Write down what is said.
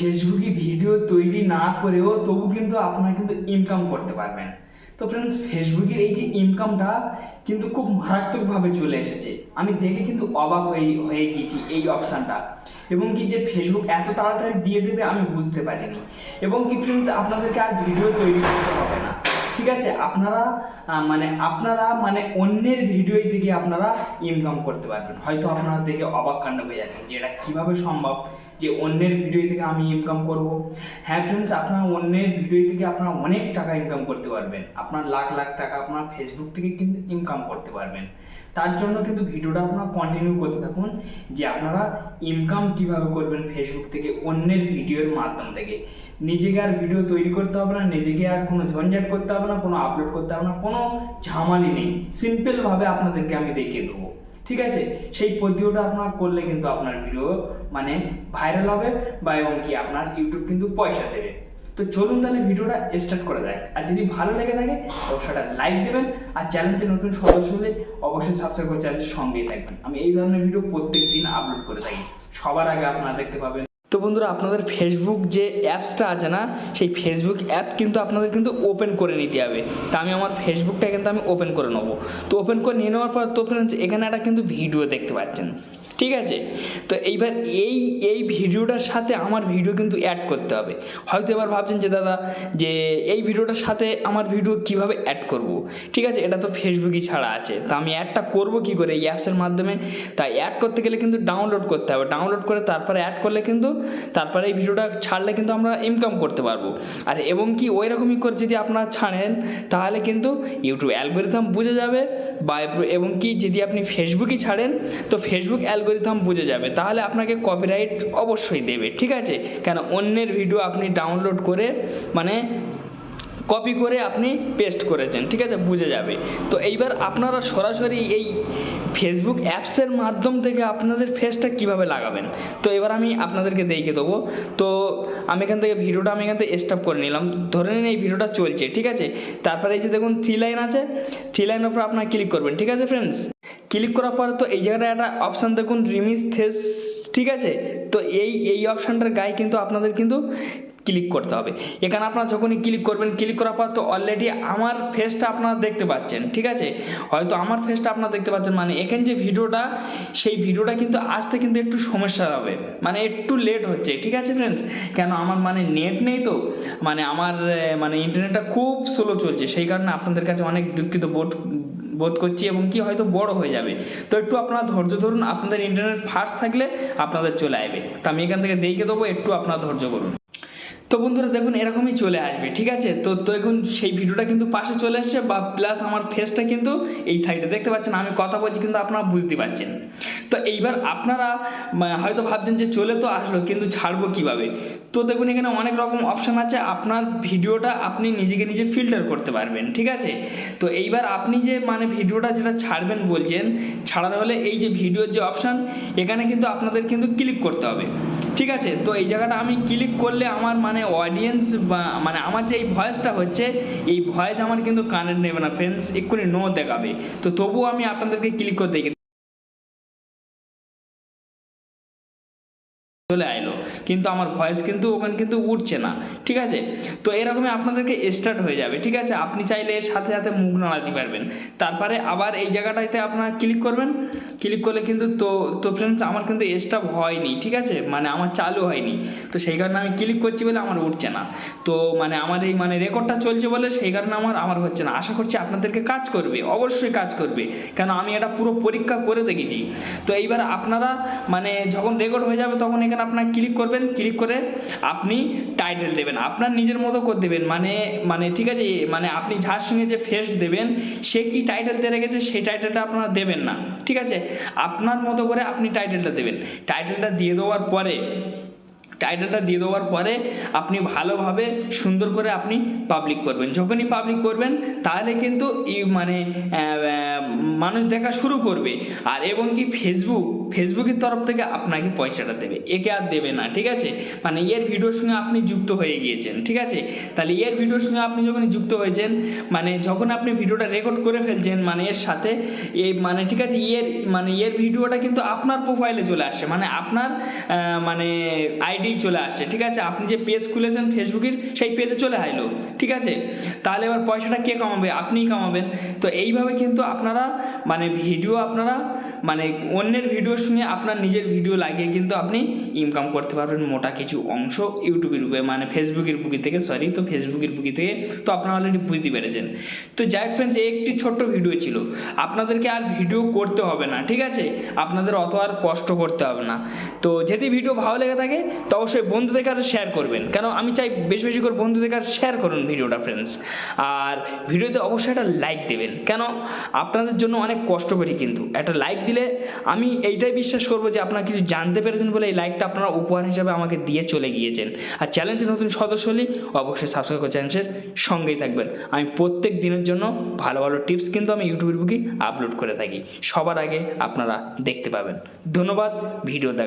ফেসবুকে ভিডিও তৈরি না করেও তবু কিন্তু আপনারা কিন্তু ইনকাম করতে পারবেন। তো ফ্রেন্ডস ফেসবুকের এই যে ইনকামটা কিন্তু খুব মারাত্মকভাবে চলে এসেছে। আমি দেখে কিন্তু অবাক হয়ে হয়ে গেছি এই অপশানটা এবং কি যে ফেসবুক এত তাড়াতাড়ি দিয়ে দেবে আমি বুঝতে পারিনি। এবং কি ফ্রেন্ডস আপনাদেরকে আর ভিডিও তৈরি করতে হবে না। ঠিক আছে? আপনারা মানে আপনারা মানে অন্যের ভিডিও থেকে আপনারা ইনকাম করতে পারবেন। হয়তো আপনারা দেখে অবাক কাণ্ড হয়ে যাচ্ছেন যে এটা কীভাবে সম্ভব যে অন্যের ভিডিও থেকে আমি ইনকাম করব? হ্যাঁ ফ্রেন্ডস আপনারা অন্যের ভিডিও থেকে আপনারা অনেক টাকা ইনকাম করতে পারবেন। আপনার লাখ লাখ টাকা আপনার ফেসবুক থেকে কিন্তু ইনকাম করতে পারবেন। তার জন্য কিন্তু ভিডিওটা আপনারা কন্টিনিউ করতে থাকুন, যে আপনারা ইনকাম কীভাবে করবেন ফেসবুক থেকে, অন্যের ভিডিওর মাধ্যম থেকে। নিজেকে আর ভিডিও তৈরি করতে হবে না, নিজেকে আর কোনো ঝঞ্ঝাট করতে হবে না, কোনো আপলোড করতে হবে না, কোনো ঝামালি নেই। সিম্পলভাবে আপনাদেরকে আমি দেখিয়ে দেবো। ঠিক আছে? সেই পদ্ধতিটা আপনার করলে কিন্তু আপনার ভিডিও মানে ভাইরাল হবে বা এবং কি আপনার ইউটিউব কিন্তু পয়সা দেবে। তো চলুন তাহলে ভিডিওটা স্টার্ট করে দেখ আর যদি ভালো লেগে থাকে, অবশ্যই লাইক দেবেন। আর চ্যানেলটি নতুন সদস্য হলে অবশ্যই সাবস্ক্রাইব করে চ্যানেলটির সঙ্গেই থাকবেন। আমি এই ধরনের ভিডিও প্রত্যেক দিন আপলোড করে থাকি। সবার আগে আপনারা দেখতে পাবেন। তো বন্ধুরা, আপনাদের ফেসবুক যে অ্যাপসটা আছে না, সেই ফেসবুক অ্যাপ কিন্তু আপনাদের কিন্তু ওপেন করে নিতে হবে। তা আমি আমার ফেসবুকটা কিন্তু আমি ওপেন করে নেব। তো ওপেন করে নিয়ে নেওয়ার পর তো ফ্রেন্ডস এখানে একটা কিন্তু ভিডিও দেখতে পাচ্ছেন। ঠিক আছে? তো এইবার এই এই ভিডিওটার সাথে আমার ভিডিও কিন্তু অ্যাড করতে হবে। হয়তো এবার ভাবছেন যে, দাদা, যে এই ভিডিওটার সাথে আমার ভিডিও কীভাবে অ্যাড করব? ঠিক আছে? এটা তো ফেসবুকই ছাড়া আছে। তা আমি অ্যাডটা করব কি করে? এই অ্যাপসের মাধ্যমে। তাই অ্যাড করতে গেলে কিন্তু ডাউনলোড করতে হবে। ডাউনলোড করে তারপরে অ্যাড করলে কিন্তু তারপরে এই ভিডিওটা ছাড়লে কিন্তু আমরা ইনকাম করতে পারব। আর এবং কি ওই রকমই করে যদি আপনারা ছাড়েন, তাহলে কিন্তু ইউটিউব অ্যালগোরিথাম বুঝে যাবে। বা এবং কি যদি আপনি ফেসবুকই ছাড়েন, তো ফেসবুক অ্যালগোরিথাম বুঝে যাবে, তাহলে আপনাকে কপিরাইট অবশ্যই দেবে, ঠিক আছে? কেন অন্যের ভিডিও আপনি ডাউনলোড করে মানে কপি করে আপনি পেস্ট করেছেন, ঠিক আছে? বুঝে যাবে। তো এইবার আপনারা সরাসরি এই ফেসবুক অ্যাপসের মাধ্যম থেকে আপনাদের ফেসটা কীভাবে লাগাবেন? তো এবার আমি আপনাদেরকে দেখিয়ে দেবো। তো আমি এখান থেকে ভিডিওটা আমি এখান থেকে স্টপ করে নিলাম। ধরে নিন এই ভিডিওটা চলছে, ঠিক আছে? তারপরে এই যে দেখুন থ্রি লাইন আছে থ্রি লাইনের উপর আপনার ক্লিক করবেন, ঠিক আছে ফ্রেন্ডস ক্লিক করার পর তো এই জায়গাটা একটা অপশান দেখুন রিমিস থেস ঠিক আছে? তো এই এই অপশানটার গায়ে কিন্তু আপনাদের কিন্তু ক্লিক করতে হবে। এখানে আপনারা যখনই ক্লিক করবেন, ক্লিক করার পর তো অলরেডি আমার ফেসটা আপনারা দেখতে পাচ্ছেন, ঠিক আছে? হয়তো আমার ফেসটা আপনারা দেখতে পাচ্ছেন মানে এখানে যে ভিডিওটা, সেই ভিডিওটা কিন্তু আসতে কিন্তু একটু সমস্যা হবে মানে একটু লেট হচ্ছে, ঠিক আছে ফ্রেন্ডস কেন আমার মানে নেট নেই তো মানে আমার মানে ইন্টারনেটটা খুব স্লো চলছে, সেই কারণে আপনাদের কাছে অনেক দুঃখিত বোধ বোধ করছি এবং কি হয়তো বড় হয়ে যাবে। তো একটু আপনারা ধৈর্য ধরুন, আপনাদের ইন্টারনেট ফাস্ট থাকলে আপনাদের চলে আসবে। তো আমি এখান থেকে দেখে দেবো, একটু আপনারা ধৈর্য করুন তো বন্ধুরা দেখুন, এরকমই চলে আসবে, ঠিক আছে? তো তো এখন সেই ভিডিওটা কিন্তু পাশে চলে আসছে, বা প্লাস আমার ফেসটা কিন্তু এই সাইডে দেখতে পাচ্ছেন, আমি কথা বলছি, কিন্তু আপনারা বুঝতে পারছেন। তো এইবার আপনারা হয়তো ভাবছেন যে চলে তো আসলো, কিন্তু ছাড়বো কীভাবে? তো দেখুন, এখানে অনেক রকম অপশান আছে, আপনার ভিডিওটা আপনি নিজেকে নিজে ফিল্টার করতে পারবেন, ঠিক আছে? তো এইবার আপনি যে মানে ভিডিওটা যেটা ছাড়বেন বলছেন ছাড়ার হলে এই যে ভিডিওর যে অপশান এখানে কিন্তু আপনাদের কিন্তু ক্লিক করতে হবে, ঠিক আছে? তো এই জায়গাটা আমি ক্লিক করলে আমার মানে অডিয়েন্স বা মানে আমার যে এই ভয়েসটা হচ্ছে, এই ভয়েস আমার কিন্তু কানেক্ট নেবে না। ফ্রেন্ডস এক্ষুনি নো দেখাবে। তো তবুও আমি আপনাদেরকে ক্লিক করে চলে আইলো। কিন্তু আমার ভয়েস কিন্তু ওখানে কিন্তু উঠছে না, ঠিক আছে? তো এরকমই আপনাদেরকে স্টার্ট হয়ে যাবে, ঠিক আছে? আপনি চাইলে সাথে সাথে মুখ নাড়াতে পারবেন। তারপরে আবার এই জায়গাটাতে আপনারা ক্লিক করবেন। ক্লিক করলে কিন্তু তো তো ফ্রেন্ডস আমার কিন্তু স্টাপ হয়নি, ঠিক আছে? মানে আমার চালু হয়নি। তো সেই কারণে আমি ক্লিক করছি বলে আমার উঠছে না। তো মানে আমার এই মানে রেকর্ডটা চলছে বলে সেই কারণে আমার আমার হচ্ছে না। আশা করছি আপনাদেরকে কাজ করবে, অবশ্যই কাজ করবে। কেন আমি এটা পুরো পরীক্ষা করে দেখেছি। তো এইবার আপনারা মানে যখন রেকর্ড হয়ে যাবে তখন এখানে আপনার ক্লিক করবেন ক্লিক করে আপনি টাইটেল দেবেন। আপনার নিজের মতো করে দেবেন। মানে মানে ঠিক আছে মানে আপনি যার সঙ্গে যে ফেস দেবেন, সে কি টাইটেল দিয়ে রেখেছে, সেই টাইটেলটা আপনারা দেবেন না। ঠিক আছে? আপনার মতো করে আপনি টাইটেলটা দেবেন। টাইটেলটা দিয়ে দেওয়ার পরে টাইটেলটা দিয়ে দেওয়ার পরে আপনি ভালোভাবে সুন্দর করে আপনি পাবলিক করবেন। যখনই পাবলিক করবেন, তাহলে কিন্তু ই মানে মানুষ দেখা শুরু করবে। আর এবং কি ফেসবুক ফেসবুকের তরফ থেকে আপনাকে পয়সাটা দেবে। একে আর দেবে না, ঠিক আছে? মানে এর ভিডিওর সঙ্গে আপনি যুক্ত হয়ে গিয়েছেন, ঠিক আছে? তাহলে এর ভিডিওর সঙ্গে আপনি যখন যুক্ত হয়েছেন মানে যখন আপনি ভিডিওটা রেকর্ড করে ফেলছেন মানে এর সাথে এই মানে ঠিক আছে? এর মানে এর ভিডিওটা কিন্তু আপনার প্রোফাইলে চলে আসে। মানে আপনার মানে আইডি আগেই চলে আসছে, ঠিক আছে? আপনি যে পেজ খুলেছেন ফেসবুকের সেই পেজে চলে আইলো ঠিক আছে? তাহলে এবার পয়সাটা কে কামাবে? আপনিই কামাবেন। তো এইভাবে কিন্তু আপনারা মানে ভিডিও আপনারা মানে অন্যের ভিডিওর সঙ্গে আপনার নিজের ভিডিও লাগিয়ে কিন্তু আপনি ইনকাম করতে পারবেন মোটা কিছু অংশ ইউটিউবের বুকে মানে ফেসবুকের বুকি থেকে সরি তো ফেসবুকের বুকি থেকে, তো আপনারা অলরেডি বুঝতে পেরেছেন। তো যাই হোক ফ্রেন্ডস একটি ছোট্ট ভিডিও ছিল। আপনাদেরকে আর ভিডিও করতে হবে না, ঠিক আছে? আপনাদের অত আর কষ্ট করতে হবে না। তো যদি ভিডিও ভালো লেগে থাকে, তো অবশ্যই বন্ধুদের কাছে শেয়ার করবেন। কেন? আমি চাই বেশি বেশি করে বন্ধুদের কাছে শেয়ার করুন ভিডিওটা ফ্রেন্ডস আর ভিডিওতে অবশ্যই একটা লাইক দেবেন। কেন? আপনাদের জন্য অনেক কষ্ট করি কিন্তু। একটা লাইক দিলে আমি এইটাই বিশ্বাস করব যে আপনারা কিছু জানতে পেরেছেন বলে এই লাইকটা আপনারা উপহার হিসাবে আমাকে দিয়ে চলে গিয়েছেন। আর চ্যালেঞ্জের নতুন সদস্য হলে অবশ্যই সাবস্ক্রাইব করে চ্যানেলের সঙ্গেই থাকবেন। আমি প্রত্যেক দিনের জন্য ভালো ভালো টিপস কিন্তু আমি ইউটিউবের বুকে আপলোড করে থাকি। সবার আগে আপনারা দেখতে পাবেন। ধন্যবাদ ভিডিও